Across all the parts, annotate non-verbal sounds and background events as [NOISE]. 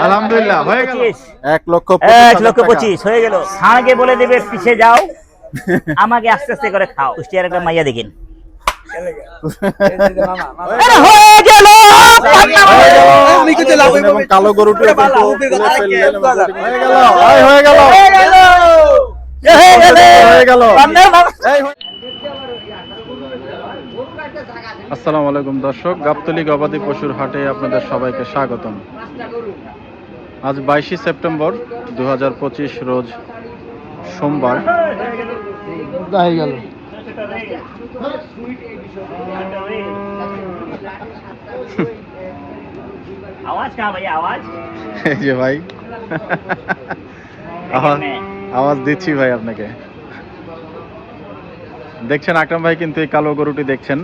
আলহামদুলিল্লাহ হয়ে গেল। এক লক্ষ এক হাজার লক্ষ পঁচিশ হয়ে গেল। ষাঁড়কে বলে দেবে পিছে যাও। [LAUGHS] আমাকে আস্তে আস্তে করে খাও। কুষ্টিয়ার একটা মাইয়া দেখিন। হয়ে কালো গরুটি গরুটি হয়ে গেল। হয়ে গেল হয়ে গেল হয়ে গেল বান্দার বাবা। আসসালামু আলাইকুম দর্শক গাবতলি গবাদি পশুর হাটে আপনাদের সবাইকে স্বাগতম। আজ বাইশে সেপ্টেম্বর দু হাজার পঁচিশ রোজ সোমবার। আওয়াজ দিচ্ছি ভাই আপনাকে। দেখছেন আকরাম ভাই কিন্তু এই কালো গরুটি দেখছেন।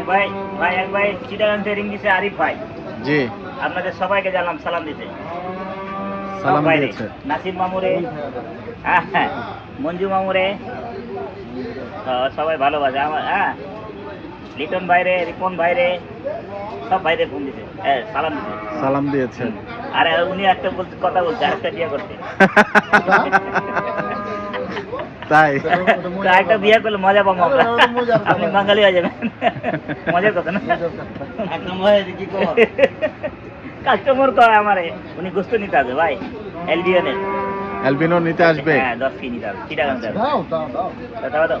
এক ভাই ভাই এক ভাই চিটাগাং থেকে দিছে আরিফ ভাই। জি। আপনাদের সবাইকে জানলাম সালাম দিতে। সালাম দিয়েছে। নাসির মামুরে হ্যাঁ, হ্যাঁ, মঞ্জু মামুরে সবাই ভালোবাসে। আমার হ্যাঁ লিটন ভাইরে রিপন ভাইরে সব ভাইরে ফোন দিছে। হ্যাঁ, সালাম দিছে। সালাম দিয়েছে আর উনি একটা বলতে কথা বলছে আরেকটা বিয়ে করতে। [LAUGHS] তাই। তো একটা [LAUGHS] বিয়ে করলে মজা পাবো আমরা। আপনি বাঙালি হয়ে যাবেন। [LAUGHS] মজার কথা না? কাস্টমার কয় [LAUGHS] আমারে উনি গোস্ত নিতে হবে ভাই। এলবিএনের অ্যালবিনো নিতে আসবে? হ্যাঁ দশ কেজি নিতে হবে চিটাগাং যাবে দাও দাও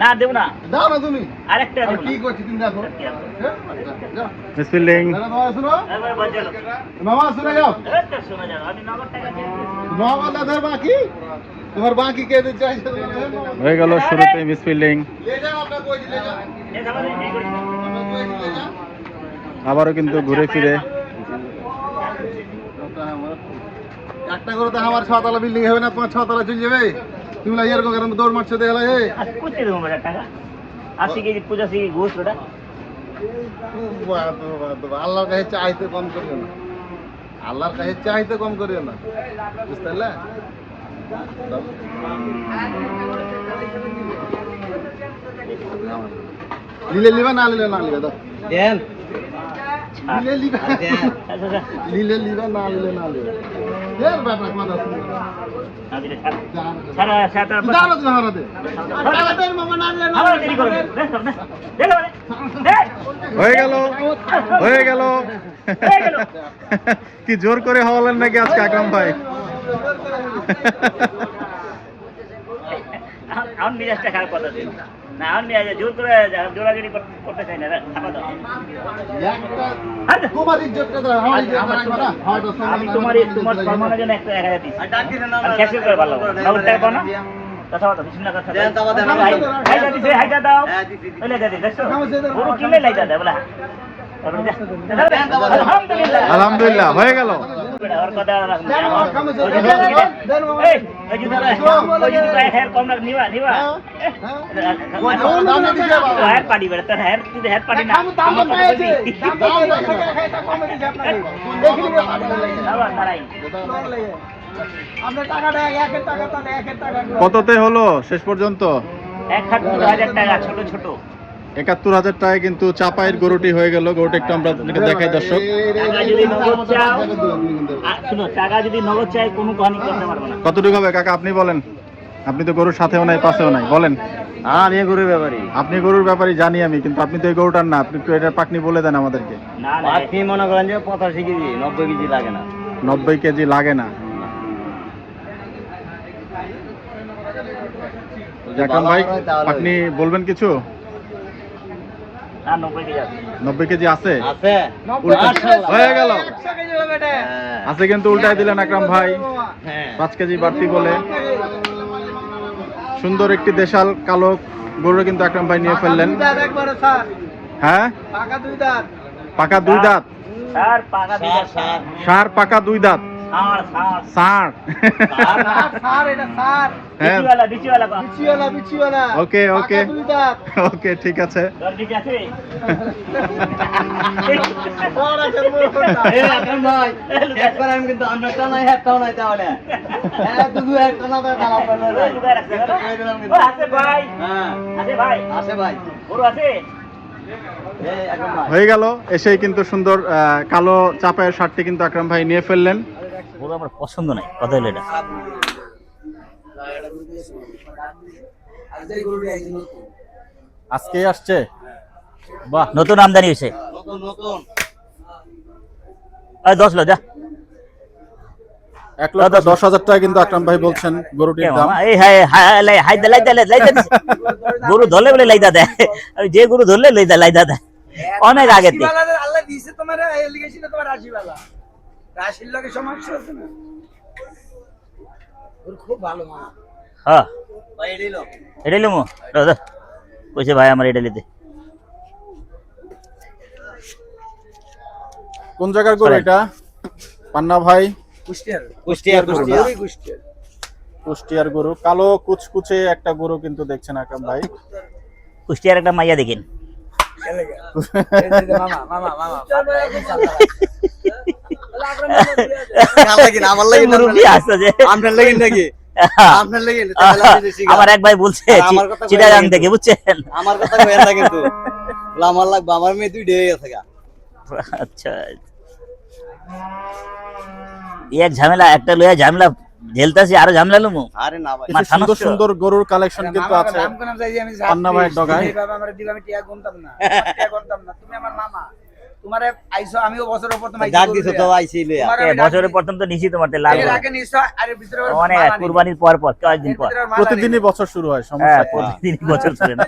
না দিলে দেখো না। দাও না তুমি। আরেকটা আর কি করছি তুমি দেখো। যাও। বিসমিল্লাহ দাদা, শুনো। মামা শুনে যাও। তো শোনা যাবে, আমি নগদ টাকা দিয়েছি। মামা দাদার বাকি? তোমার বাকি কে দিতে চাইছে? হয়ে গেল শুরুতে বিসমিল্লাহ লে যাও আপনার কইছি লে যাও। এই যাব, এই করিস না। আপনার কইছি লে যাও। আবারও কিন্তু ঘুরে ফিরে। একটা করে তো আমার ছতলা বিল্ডিং হবে না তোমার ছতলা চলে যাবে? তুমি লাই এরকম কারণ দৌড় মারছো দেখলা আর কোথায় দেবো বেটা টাকা? আশি কেজি পঁচাশি কেজি ঘুষ ওটা। আল্লাহর কাছে চাইতে কম করিও না। আল্লাহর কাছে চাইতে কম করিও না। বুঝতে পারলে। লিলে লিবা না লিলে না লিবা দেন। লিলে না লিলে না হয়ে গেল হয়ে গেল। কি জোর করে হওয়ালেন নাকি আজকে আকরাম ভাই [LAUGHS] আমার মিজাজটা খারাপ কথা ছিল না আমার মিজাজ জোর করে কর- করতে চাই না হ্যাঁ আমি তোমার তোমার সম্মানের জন্য একটা এক হাজার দিচ্ছি ক্যাশে করে ভালো টাকা পাও না কথা কথা হাইটা দিছে হাইটা দাও আলহামদুলিল্লাহ আলহামদুলিল্লাহ হয়ে গেল। কততে হলো শেষ পর্যন্ত? একাত্তর হাজার টাকা ছোট ছোট। একাত্তর হাজার টাকায় কিন্তু চাপাইয়ের গরুটি হয়ে গেল। গরুটি একটু আমরা আপনাকে দেখাই দর্শক। টাকা যদি নগদ চাও আ- শুনো টাকা যদি নগদ চাই কোনো কাহানি করতে পারব না। কতটুকু হবে? কাকা আপনি বলেন। আপনি তো গরুর সাথেও নাই পাশেও নাই বলেন। আমি গরুর ব্যাপারী আপনি গরুর ব্যাপারে জানি আমি কিন্তু আপনি তো এই গরুটার না আপনি একটু এটার পাকনি বলে দেন আমাদেরকে। আপনি মনে করেন যে পঁচাশি কেজি নব্বই কেজি লাগে না। নব্বই কেজি লাগে না। আকরাম ভাই আপনি বলবেন কিছু? নব্বই কেজি আছে। নব্বই কেজি আছে? হয়ে গেল। হ্যাঁ। আছে কিন্তু উল্টাই দিলেন আকরাম ভাই। হ্যাঁ। পাঁচ কেজি বাড়তি বলে। সুন্দর একটি দেশাল কালো গরু কিন্তু আকরাম ভাই নিয়ে ফেললেন। হ্যাঁ? পাকা দুই দাঁত। স্যার পাকা দিলে সার, সার পাকা দুই দাঁত। সার সার। ষাঁড় [LAUGHS] হ্যাঁ। বিচিওয়ালা বিচিওয়ালা কো ওকে ওকে। ওকে ঠিক আছে। হ্যাঁ, শুধু একটা না তো খারাপ হলো না। ও, আছে ভাই। হ্যাঁ, আছে ভাই। আছে ভাই। গরু আছে? এই আকরাম ভাই। হয়ে গেল। এসেই কিন্তু সুন্দর আহ, কালো চাপায়ের শার্টটি কিন্তু আকরাম ভাই নিয়ে ফেললেন। গরু আমার পছন্দ নাই। কত হলো এটা। আজকে আসছে? বাহ নতুন আমদানি হয়েছে। নতুন, নতুন। ওই দশ লো যা। এক লক্ষ দশ হাজার টাকা কিন্তু আকরাম ভাই বলছেন গরুটির দাম। এই হাই হাই লাই হাই দে লাইদা লাইদা দিছে। গরু ধরলে বলে লাইদা দেয় আর যে গরু ধরলে লাইদা লাইদা দেয় অনেক আগে থেকে আল্লাহ দিয়েছে তোমার তোমার রাশিওয়ালা। রাশির লোকের সমস্যা হচ্ছে না? ওর খুব ভালো মা। হ্যাঁ। ভাই, এটাই লো। এটা লিমু দাদা কইছে ভাই আমার এটা লিতে কোন জায়গার গরু এটা? পান্না ভাই। কুষ্টিয়ার। কুষ্টিয়ার গরু কুষ্টিয়ার কুষ্টিয়ার গরু। কালো কুচকুচে একটা গরু কিন্তু দেখছেন আকরাম ভাই। কুষ্টিয়ার একটা মাইয়া দেখেন। আমার এক ভাই বলছে চিটাগাং থেকে বুঝছেন আমার কথা না কিন্তু আমার লাগবে আমার মেয়ে তুই ডে গেছে আচ্ছা এই এক ঝামেলা একটা লইয়া ঝামেলা ঝেলতাছি আরও ঝামেলা লুমু। আরে না ভাই। মাথা সুন্দর সুন্দর গরুর কালেকশন কিন্তু আছে। পান্না ডগায়। আমরা দিলে আমি টিয়া গুনতাম না। টিয়া গুনতাম না। তুমি আমার মামা। তোমারে আইছো আমিও বছরের প্রথম আইছি ডাক দিছো তো আইছি লইয়া। তোমার এ, আমি ডাক বছরের প্রথম তো নিশ্চিত তোমার লাল আগে নিছো আরে ভিতরে আবার অনেক মালা নেই। কুরবানির পর পর কয়েকদিন পর। মালা প্রতিদিনই বছর শুরু হয় সমস্যা হ্যাঁ প্রতিদিন বছর না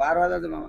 বারো হাজার মামা।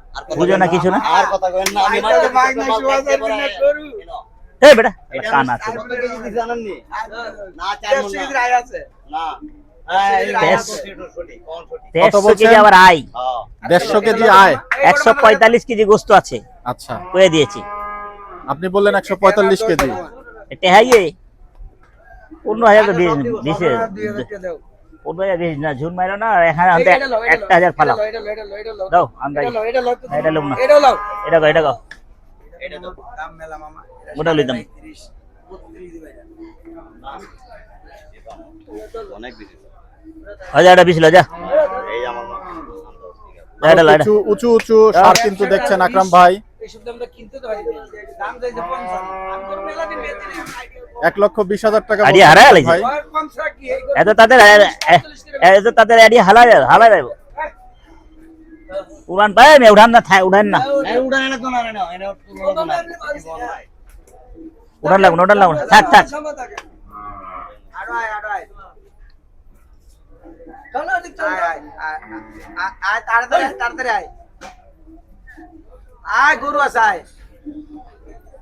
বুঝো না কিছু না? আর কথা কইেন আমি। এ বেটা কান আছে। চার আছে। হ্যাঁ। একশো পঁয়তাল্লিশ কেজি গোস্ত আছে। আচ্ছা। কয়ে দিয়েছি। আপনি বললেন একশো পঁয়তাল্লিশ কেজি। এটা হাইয়ে পনেরো হাজার তো না ঝুন মারো না এখানে আনতে একটা হাজার ফালাও এটা লও, এটা লও, এটা লও, দাও আমরা এটা লও, এটা লও তো। এটা লও না। এটা গো এটা গো এটা দাও। দাম মেলা মামা। এটা ওটা লইতাম। 35, 32 দিবা এটা। অনেক বেশি হাজার এটা বিশ যা এই আমার মা এটা লো, উঁচু উঁচু উঁচু সার কিন্তু দেখছেন আকরাম ভাই এইসব দাম কিনতে তো পারি দাম চাইছে 50 আমি গরু মেলা দিন বেচি না, আমি idea এক লক্ষ বিশ হাজার টাকা ওর 50 কি, এত তাদের এত তাদের এডিয়া হালা হালা যাইব উড়ান পায় আমি উড়ান না থাই উড়ান না। এই উড়ান। তো না না তো না। উড়ান লাগুন উড়ান লাগুন থাক থাক। তাড়াতাড়ি আয়, আয়। গরু আছে, আয়।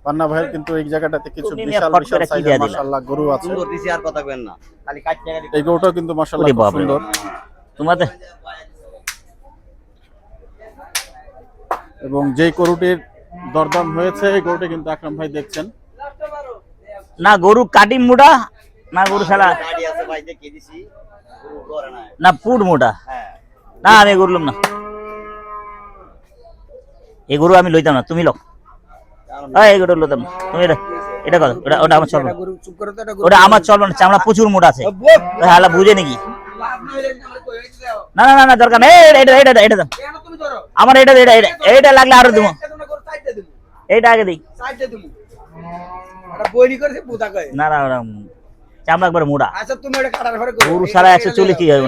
পান্না ভাইয়ের কিন্তু এই জায়গাটাতে কিছু বিশাল বিশাল সাইজের মাশাআল্লাহ গরু আছে। সুন্দর দিছি আর কথা কইেন না। খালি কাট এই গরুটাও কিন্তু মাশাআল্লাহ খুব সুন্দর। তোমাদের এবং যেই গরুটির দরদাম হয়েছে এই গরুটি কিন্তু আকরাম ভাই দেখছেন। না গরু কাটি মুড়া না গরু শালা গাড়ি আছে ভাই দেখে দিছি। গরু করে না না পুট মোটা। হ্যাঁ। না আমি গরুলাম না। এই গরু আমি লইতাম না তুমি লোক তুমি এটা এটা ওটা আমার ওটা আমার চামড়া প্রচুর আছে। বুঝে নাকি? না না না দরকার এটা এটা আমার এটা লাগলে আরও দেবো। আগে না চামড়া একবার মোড়া গরু সারা একশো চল্লিশ হবে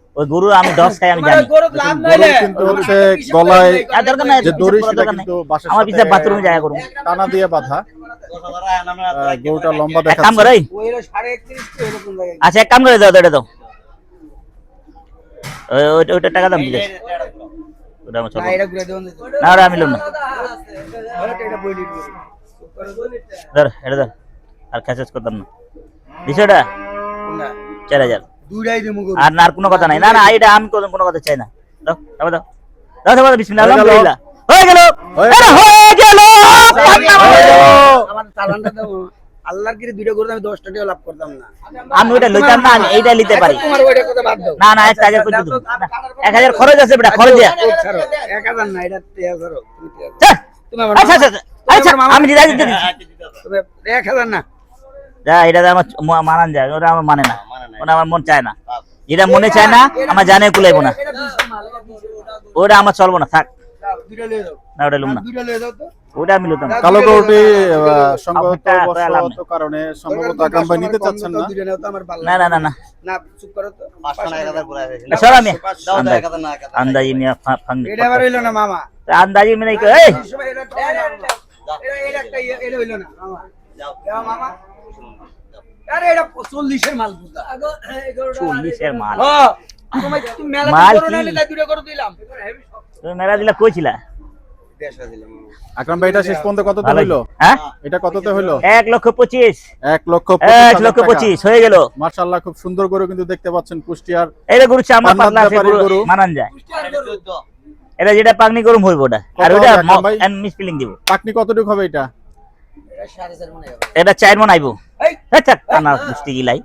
ওই গরুর আমি দশ খাই আমি জানি। কিন্তু হচ্ছে গলায় দড়ি সেটা কিন্তু আমার জায়গা করুন। টানা দিয়ে বাঁধা। লম্বা আচ্ছা এক কাম করে এটা ওইটা টাকা আমি ধর এটা আর ক্যাশেজ করতাম না। দিছো এটা চার হাজার। দুইটাই দিমু গরু। আর না আর কোনো কথা নাই। না না এটা আমি কোনো কোনো কথা চাই না। দাও দাও দাও। দাও দাও বিসমিল্লাহ আলহামদুলিল্লাহ। হয়ে গেল। হয়ে আরে হয়ে গেল। হয়ে গেল। আমার চালানটা দাও আল্লাহর কি দুইটা গরু আমি 10 টাকা লাভ করতাম না। আমি ওইটা লইতাম না আমি এইটা নিতে পারি। আচ্ছা, তোমার ওইটা কথা বাদ দাও। না না এক হাজার করে দেবো। না, এক হাজার খরচ আছে বেটা খরচ দিয়া। ও, ছাড়ো। এক হাজার না এটা তেরো ধরো তুমি আচ্ছা আচ্ছা আচ্ছা, আমি দিদা দিতে দিচ্ছি। তুমি না। যা এটা আমার মানান যায় ওটা আমার মানে না ওটা আমার মন চায় না এটা মনে চায় না আমার জানে কুলাইব না ওটা আমার চলবো না থাক না ওটা লুম ওটা আমি লুতাম না না না না না না চুপ করো আন্দাজি মিয়া এই আরে হ্যাঁ? লক্ষ লক্ষ হয়ে খুব সুন্দর গরু কিন্তু দেখতে পাচ্ছেন কুষ্টিয়ার এটা গরু গরু মানান যায়। এটা যেটা পাকনি গরম হইবো ওটা। আর ওটা পাকনি কতটুকু হবে এটা? এটা চার মন আইব। টানা মিষ্টি গিলাই।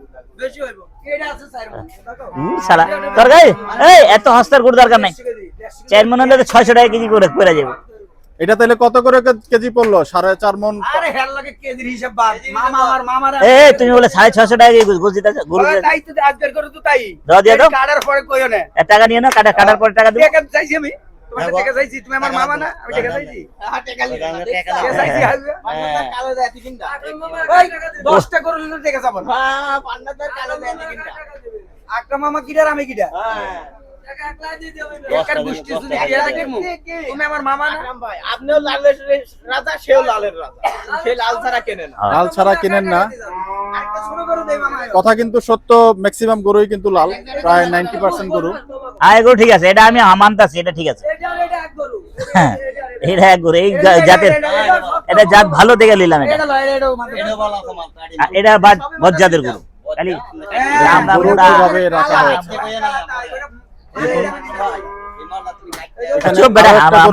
ছয়শো টাকা কেজি করে এটা কত করে কেজি পড়ল? তুমি বলে ছশো টাকা টাকা নিয়ে না কাটার পরে টাকা দেবো। হ্যাঁ, লাল ছাড়া কেনেন না। কথা কিন্তু সত্য ম্যাক্সিমাম গরুই কিন্তু লাল প্রায় নাইনটি পার্সেন্ট গরু। আয় এগুলো ঠিক আছে এটা আমি হামানতাছি এটা ঠিক আছে। এটা এক গরু এই জাতের এটা জাত ভালো দেখে নিলাম এটা এটা জাতের গরু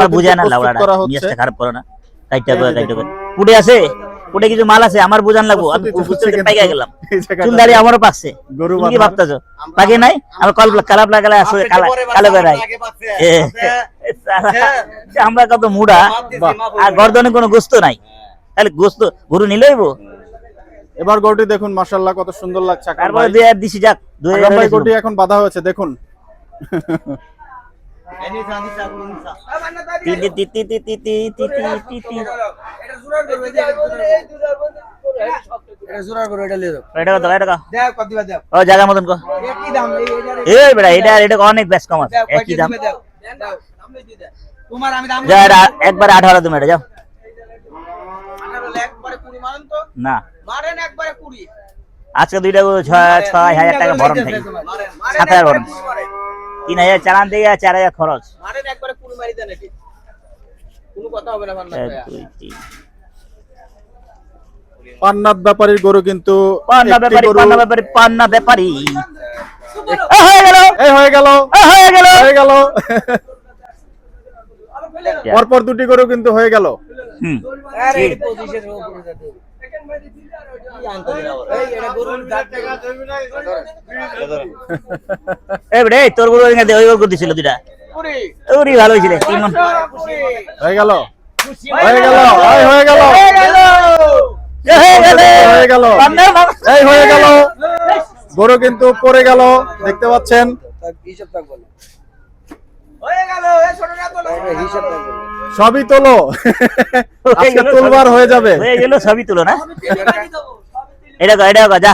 বুঝে না খারাপ করো না পুড়ে আছে পুটে কিছু মাল আছে আমার বুঝান লাগবো। আমি পাইকা গেলাম। এই চুল দাড়ি আমারও পাকছে গরু কি। ভাবতেছো? পাকে নাই? আমার কল কালাপ লাগালে আসলে কালো বেড়াই। আমরা কত মুড়া। আর গর্দনে কোনো গোস্ত নাই। তাহলে গোস্ত গরু নিলেইব এবার গরুটি দেখুন মাশাল্লাহ কত সুন্দর লাগছে তারপরে। দুই আর দিছি যাক দুই গরুটি এখন বাধা হয়েছে দেখুন। মতন এটা এটা অনেক বেশ কম আছে একই দাম একবার আঠারো তুমি এটা যাও না আজকে দুইটা ছয় হাজার টাকা ভরণ থাকে সাত হাজার ভরণ তিন হাজার চালান থেকে চার হাজার খরচ। পান্নার ব্যাপারীর গরু কিন্তু পান্না ব্যাপারী পান্না ব্যাপারী পান্না ব্যাপারী। হয়ে গেল। হয়ে হয়ে গেল। হয়ে আচ্ছা। পরপর দুটি গরু কিন্তু হয়ে গেল। হুম। তোর গরু ওইখানে ওই গরু দিছিল দুইটা। ওরি ভালো হয়েছিল তিন মন হয়ে গেল। হয়ে গেল হয়ে গেল। হয়ে গেল। এই হয়ে গেল গরু কিন্তু পড়ে গেল দেখতে পাচ্ছেন। হিসাব থাকব না হয়ে গেল এই ছোটটা তো হিসাব থাকব সবই তোলো। আজকে তোলবার হয়ে যাবে। হয়ে গেল সবই তুলো না? এটা কর, এটা কর, যা।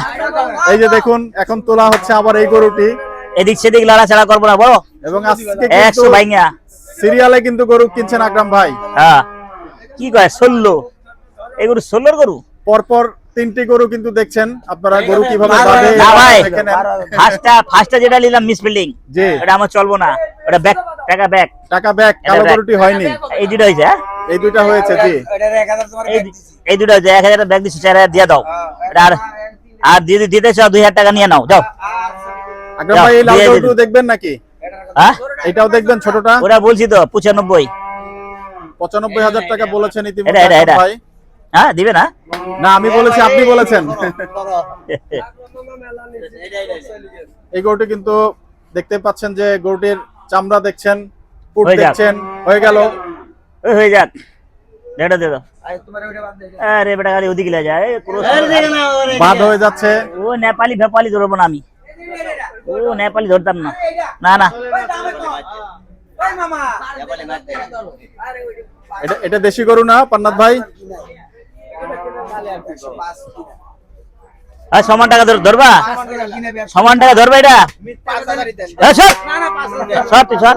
এই যে দেখুন এখন তোলা হচ্ছে আবার এই গরুটি। এদিক সেদিক লাড়াচাড়া করব না বড়। এবং আজকে একশো সিরিয়ালে কিন্তু গরু কিনছেন আকরাম ভাই। হ্যাঁ। কি কয় ষোলো। এই গরু ষোলোর গরু? পরপর তিনটি গরু কিন্তু দেখছেন আপনারা গরু কীভাবে বাঁধে না ভাই। ফার্স্টটা ফার্স্টটা যেটা নিলাম মিস বিল্ডিং এটা আমার চলবো না। ওটা ব্যাক টাকা ব্যাক টাকা ব্যাগ কালো গরুটি হয়নি। এই দুটো হয়েছে হ্যাঁ? এই দুইটা হয়েছে জি। এটার 1000 তোমার এই এই দুটো হয়েছে এক হাজার ব্যাগ দিচ্ছি চার হাজার দিয়ে দাও। আর আর দিয়ে দিতে চাও দুই হাজার টাকা নিয়ে নাও যাও। দেখবেন নাকি? হ্যাঁ? এটাও দেখবেন ছোটটা? ওরা বলছি তো পঁচানব্বই। পঁচানব্বই হাজার টাকা বলেছেন। ভাই। হ্যাঁ দিবে না? না আমি বলেছি আপনি বলেছেন। এই গরুটি কিন্তু দেখতে পাচ্ছেন যে গরুটির চামড়া দেখছেন পুট হয়ে। দেখছেন হয়ে গেল। হয়ে যাক। এটা দিয়ে দাও। আরে বেটা খালি ওদিকে লে যায়। বাদ হয়ে যাচ্ছে। ও নেপালি ফেপালি ধরবো না আমি। ও নেপালি ধরতাম না। না না। এটা এটা দেশি গরু না পান্নাথ ভাই? আর সমান টাকা ধরবা? সমান টাকা ধরবা এটা? সর!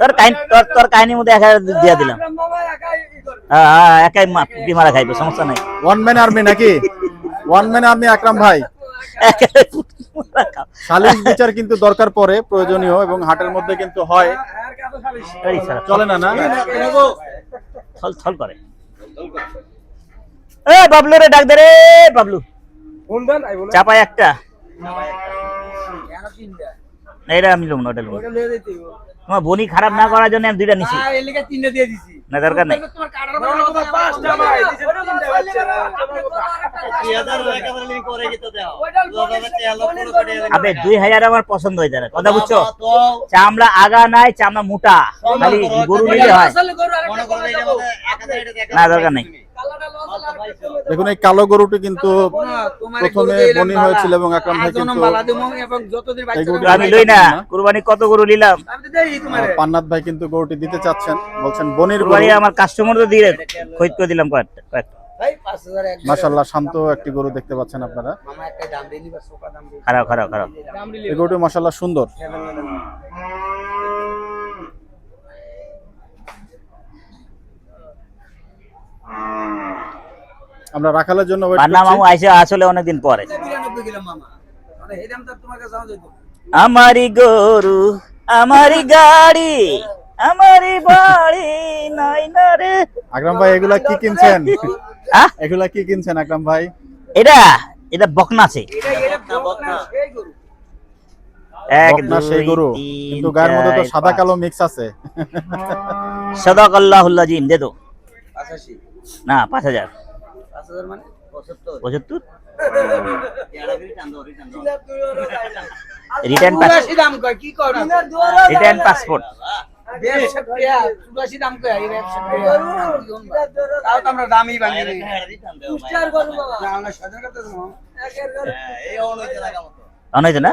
তোর কাহিনী তোর তোর কাহিনীর মধ্যে এক হাজার দিয়ে দিলাম। হ্যাঁ হ্যাঁ একাই মা- পুটি মারা খাইবে সমস্যা নাই। ওয়ান ম্যান আর্মি নাকি? ওয়ান ম্যান আর্মি আকরাম ভাই। সালিশ বিচার কিন্তু দরকার পড়ে প্রয়োজনীয় এবং হাটের মধ্যে কিন্তু হয়। চলে না না? থল থল করে। এ বাবলু রে ডাক দে রে বাবলু। চাপাই একটা। এইটা আমি লুম না ওটা লুম। তোমার বনি খারাপ না করার জন্য আমি দুইটা নিছি। আর এই লিগে তিনটা দিয়ে দিছি। না দরকার নাই। আবে দুই হাজার আমার পছন্দ হয়ে যাবে। কথা বুঝছ? চামড়া আগা নাই চামড়া মোটা। খালি গরু নিলে হয়। না দরকার নাই। দেখুন এই কালো গরুটি কিন্তু প্রথমে বনি হয়েছিল এবং আকরাম ভাই কিন্তু আমি লই না। কুরবানি কত গরু নিলাম? আমি তো দেই তোমার। পান্নাথ ভাই কিন্তু গরুটি দিতে চাচ্ছেন। বলছেন বনির গরু। আমার কাস্টমার তো দিয়ে খোঁজ করে দিলাম কয়েকটা কয়েকটা ভাই 5000 এক মাশাল্লাহ শান্ত একটি গরু দেখতে পাচ্ছেন আপনারা। খারাপ খারাপ খারাপ। এই গরুটি মাশাল্লাহ সুন্দর। আমরা রাখালের জন্য পান্না মামু আইসে আসলে অনেকদিন পরে। 92 কিলো মামা। মানে আমার আমারি গরু আমারি গাড়ি আমারি বাড়ি নাই না রে। আকরাম ভাই এগুলা কি কিনছেন? আহ এগুলা কি কিনছেন আকরাম ভাই? এটা এটা বকনা আছে। এটা এটা বকনা এই গরু। এক বকনা সেই গরু তিন, কিন্তু গায়ের মধ্যে তো সাদা কালো মিক্স আছে। সদাক আল্লাহুল্লাহ জিম দে তো। 85 না পাঁচ হাজার। 5000 মানে 75 পঁচাত্তর? রিটার্ন দাম কয় কি কয়। না রিটার্ন পাসপোর্ট দাম না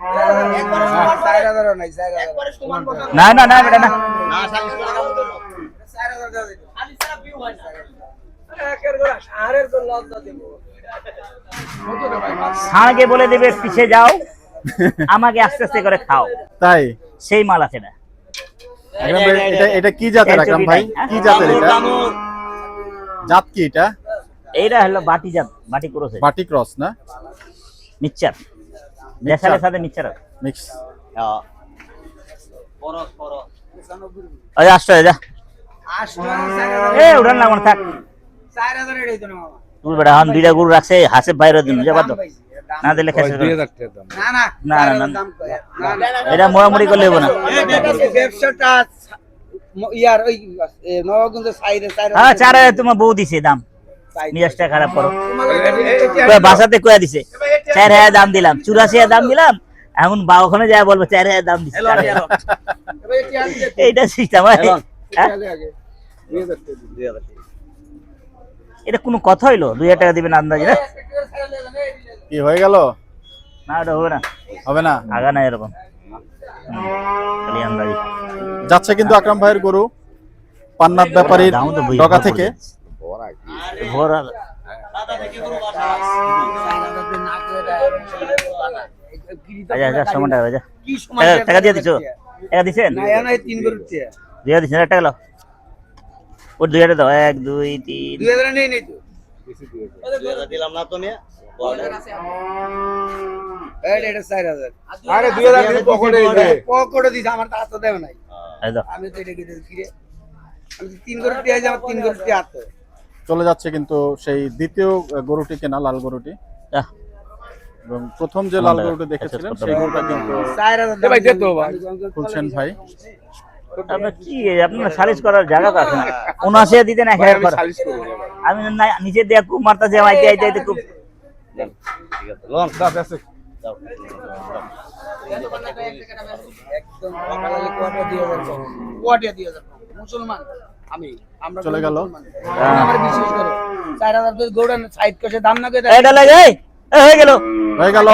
হয়েছে না না না না বেটা না। ষাঁড়কে বলে দেবে পিছে যাও। আমাকে আস্তে আস্তে করে খাও। তাই? সেই মাল আছে না। এটা এটা কি জাতের আকরাম ভাই? হ্যাঁ? কি জাতের এটা? জাত কি এটা? এইটা হলো বাটি জাত বাটি ক্রস বাটি ক্রস না? মিক্সচার। দেশালের সাথে মিক্সচার মিক্স ওই আসছো যা। আটশো না, চার হাজার। এ উড়ান লাগবে না থাক। চার হাজার এটাই তো না মামা। তুই বেটা হন দুইটা গরু রাখছে হাসে বাইরে দিন যাবার তো দাম পাইছি, না দিলে খেসে না না না, না, না। দাম কয়। না, না, না। এটা মোড়ামুড়ি করলে হবে না। ব্যবসাটা ইয়ার ওই নবাবগঞ্জের সাইডে চার হ্যাঁ হাজার চার হাজার তোমার বউ দিছে দাম। মিজাজটা খারাপ করো। বাসাতে কয়ে দিছে। চার হাজার দাম দিলাম চুরাশি হাজার দাম দিলাম এখন বা ওখানে বলব চার হাজার দাম দিচ্ছে এটা। এইটা সিস্টেম এটা। এটা কোনো কথা হইল? দুই হাজার টাকা দিবেন আন্দাজ না? কি হয়ে গেল? না ওটা হবে না। হবে না? আগা না এরকম। খালি আন্দাজি। যাচ্ছে কিন্তু আকরাম ভাইয়ের গরু। ব্যাপারীর তো বই- ডগা থেকে। পড়ে ভোর আচ্ছা আচ্ছা সময়টা হবে যা টাকা- টাকা দিয়ে দিছো? টাকা দিছেন? না। দুই হাজার দিচ্ছেন টাকা লো ওর দুই হাজার দাও। এক দুই তিন। দুই হাজার নেই নেই তো। এই এটা চার হাজার। আরে দুই হাজার দিলে পকেটে দিবে। পকেটে দিছে, আমার তো। এই দাও। আমি তো এটা তিন টিয়া আমার তিন টিয়া হাতে। চলে যাচ্ছে কিন্তু সেই দ্বিতীয় গরুটি কেনা লাল গরুটি। এবং প্রথম যে লাল গরুটি দেখেছিলেন সেই গরুটা কিন্তু। খুলছেন ভাই আপনার কি আপনার সালিশ করার জায়গা তো আছে না দিতেন এক হাজার আমি নিচে দিয়ে খুব আইতে আইতে আইতে খুব। মুসলমান আমি চলে গেল। আমার বিশেষ করে চার হাজার তো গৌড়ান সাইড কষে দাম না করে এটা লাগে এই, এই হয়ে গেল। হয়ে গেল।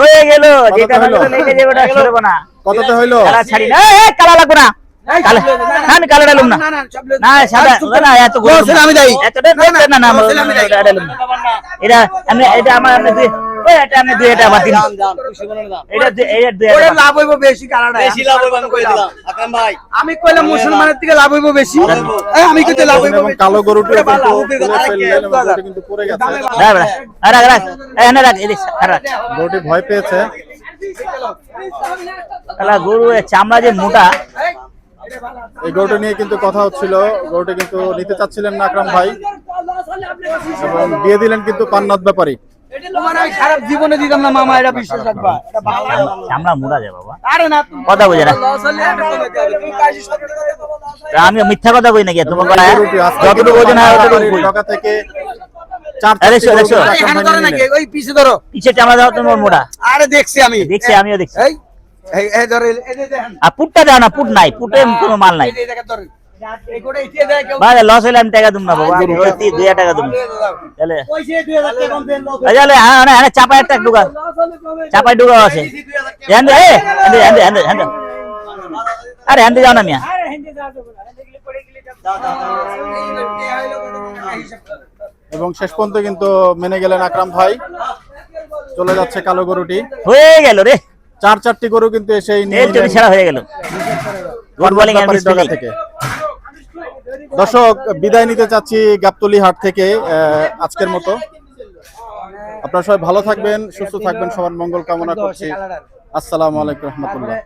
হয়ে গেল যেটা হলো লেগে যাবে ওটা সরবো না। কততে হইল। কালা ছাড়ি না। এই, এই, কালা লাগবো না। আমি কালা ডালুম না না। না। সব লোক- না সাদা না এত গরম আমি দায়ী। এত না না না না আমি এটা আমি আমার ওই এটা দুই এটা আমার এটা এটা দুই ওরে এটা লাভ হইব বেশি কারণ আমি কইলাম মুসলমানের থেকে লাভ হইব বেশি। আমি কইতে লাভ হইব কালো গরুটি কিন্তু পড়ে গেছে। রাখ রাখ আর রাখ। রাখ এনে রাখ এদিকে রাখ গরুটি ভয় পেয়েছে। কালা গরু চামড়া যে মোটা। এই গরুটি নিয়ে কিন্তু কথা হচ্ছিল। গরুটি কিন্তু নিতে চাচ্ছিলেন না আকরাম ভাই। এবং দিয়ে দিলেন কিন্তু পান্নাত ব্যাপারী। আমি খারাপ জীবনে দিতাম না মামা এটা বিশ্বাস রাখবা যায় বাবা। আরে না কথা বুঝে না। তা আমি মিথ্যা কথা কই নাকি? তোমার কথা যতটুকু ওজন হয় অতটুকু ব্যাপারীর থেকে চার আরে চারটি দেখছ, গরু দেখছ? কিন্তু এখানে আকরাম ভাই ধরো নিয়ে নাকি নিলেন। ওই পিছে ধরো। দাও তোমার মোটা আরে দেখছি আমি। দেখছি আমিও দেখছি। আর পুটটা দাও না পুট নাই পুটে কোনো মাল নাই। ভাই লস হলে আমি টাকা দিম না বাবা আমি ওই তি- দুই টাকা দিম তাহলে তাহলে হ্যাঁ হ্যাঁ হ্যাঁ চাপায় একটা ঢুকা চাপায় ঢুকা আছে হ্যাঁ হ্যাঁ হ্যাঁ হ্যাঁ হ্যাঁ আরে হ্যাঁ যাও না মিয়া এবং শেষ পর্যন্ত কিন্তু মেনে গেলেন আকরাম ভাই চলে যাচ্ছে কালো গরুটি হয়ে গেল রে চার চারটি গরু কিন্তু এসে নিয়ে এর জন্য সেরা হয়ে গেল গুড বোলিং থেকে দর্শক বিদায় নিতে চাচ্ছি গাবতলি হাট থেকে আহ, আজকের মতো। আপনারা সবাই ভালো থাকবেন সুস্থ থাকবেন সবার মঙ্গল কামনা করছি। আসসালামু আলাইকুম রহমতুল্লাহ।